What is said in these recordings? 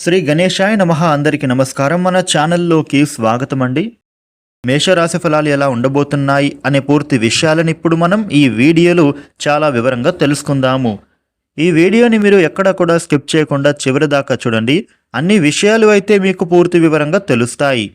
శ్రీ గణేశాయ నమ అందరికి నమస్కారం. మన ఛానల్లోకి స్వాగతం అండి. మేషరాశి ఫలాలు ఎలా ఉండబోతున్నాయి అనే పూర్తి విషయాలను ఇప్పుడు మనం ఈ వీడియోలో చాలా వివరంగా తెలుసుకుందాము. ఈ వీడియోని మీరు ఎక్కడా కూడా స్కిప్ చేయకుండా చివరి దాకా చూడండి. అన్ని విషయాలు అయితే మీకు పూర్తి వివరంగా తెలుస్తాయి.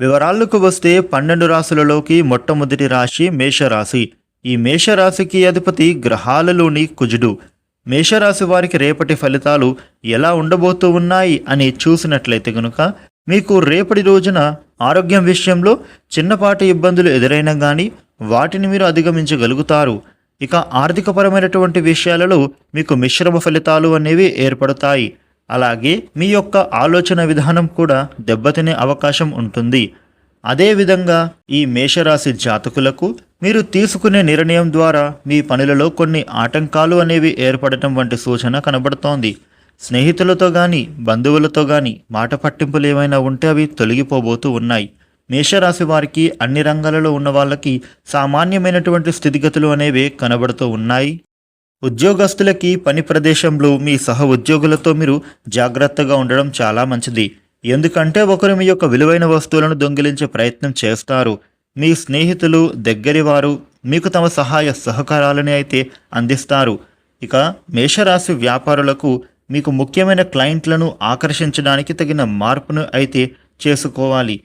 వివరాలకు వస్తే పన్నెండు రాశులలోకి మొట్టమొదటి రాశి మేషరాశి. ఈ మేషరాశికి అధిపతి గ్రహాలలోని కుజుడు. మేషరాశి వారికి రేపటి ఫలితాలు ఎలా ఉండబోతూ ఉన్నాయి అని చూసినట్లయితే గనుక మీకు రేపటి రోజున ఆరోగ్యం విషయంలో చిన్నపాటి ఇబ్బందులు ఎదురైనా కానీ వాటిని మీరు అధిగమించగలుగుతారు. ఇక ఆర్థికపరమైనటువంటి విషయాలలో మీకు మిశ్రమ ఫలితాలు అనేవి ఏర్పడతాయి. అలాగే మీ యొక్క ఆలోచన విధానం కూడా దెబ్బతినే అవకాశం ఉంటుంది. అదేవిధంగా ఈ మేషరాశి జాతకులకు మీరు తీసుకునే నిర్ణయం ద్వారా మీ పనులలో కొన్ని ఆటంకాలు అనేవి ఏర్పడటం వంటి సూచన కనబడుతోంది. స్నేహితులతో కానీ బంధువులతో కానీ మాట పట్టింపులు ఏమైనా ఉంటే అవి తొలగిపోబోతూ ఉన్నాయి. మేషరాశి వారికి అన్ని రంగాలలో ఉన్న వాళ్ళకి సామాన్యమైనటువంటి స్థితిగతులు అనేవి కనబడుతూ ఉన్నాయి. ఉద్యోగస్తులకి పని ప్రదేశంలో మీ సహ ఉద్యోగులతో మీరు జాగ్రత్తగా ఉండడం చాలా మంచిది. ఎందుకంటే ఒకరు మీ యొక్క విలువైన వస్తువులను దొంగిలించే ప్రయత్నం చేస్తారు. మీ స్నేహితులు దగ్గరివారు మీకు తమ సహాయ సహకారాలని అయితే అందిస్తారు. ఇక మేషరాశి వ్యాపారులకు మీకు ముఖ్యమైన క్లయింట్లను ఆకర్షించడానికి తగిన మార్పును అయితే చేసుకోవాలి.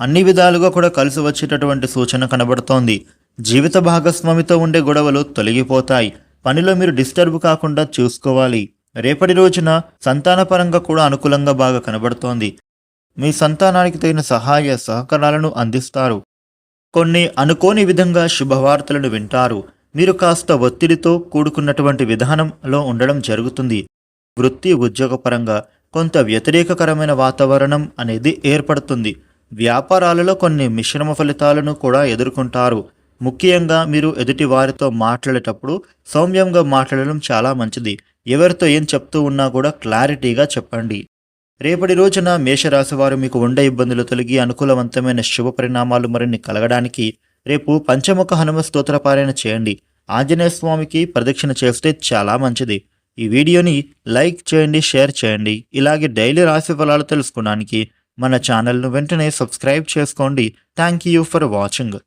అన్ని విధాలుగా కూడా కలిసి వచ్చేటటువంటి సూచన కనబడుతోంది. జీవిత భాగస్వామితో ఉండే గొడవలు తొలగిపోతాయి. పనిలో మీరు డిస్టర్బ్ కాకుండా చూసుకోవాలి. రేపటి రోజున సంతానపరంగా కూడా అనుకూలంగా బాగా కనబడుతోంది. మీ సంతానానికి తగిన సహాయ సహకారాలను అందిస్తారు. కొన్ని అనుకోని విధంగా శుభవార్తలను వింటారు. మీరు కాస్త ఒత్తిడితో కూడుకున్నటువంటి విధానంలో ఉండడం జరుగుతుంది. వృత్తి ఉద్యోగపరంగా కొంత వ్యతిరేకకరమైన వాతావరణం అనేది ఏర్పడుతుంది. వ్యాపారాలలో కొన్ని మిశ్రమ ఫలితాలను కూడా ఎదుర్కొంటారు. ముఖ్యంగా మీరు ఎదుటి వారితో మాట్లాడేటప్పుడు సౌమ్యంగా మాట్లాడడం చాలా మంచిది. ఎవరితో ఏం చెప్తూ ఉన్నా కూడా క్లారిటీగా చెప్పండి. రేపటి రోజున మేషరాశివారు మీకు ఉండే ఇబ్బందులు తొలగి అనుకూలవంతమైన శుభ పరిణామాలు మరిన్ని కలగడానికి రేపు పంచముఖ హనుమ స్తోత్ర పారాయణ చేయండి. ఆంజనేయ స్వామికి ప్రదక్షిణ చేస్తే చాలా మంచిది. ఈ వీడియోని లైక్ చేయండి షేర్ చేయండి. ఇలాగే డైలీ రాశి ఫలాలు తెలుసుకోవడానికి మన ఛానల్ను వెంటనే సబ్స్క్రైబ్ చేసుకోండి. Thank you for watching.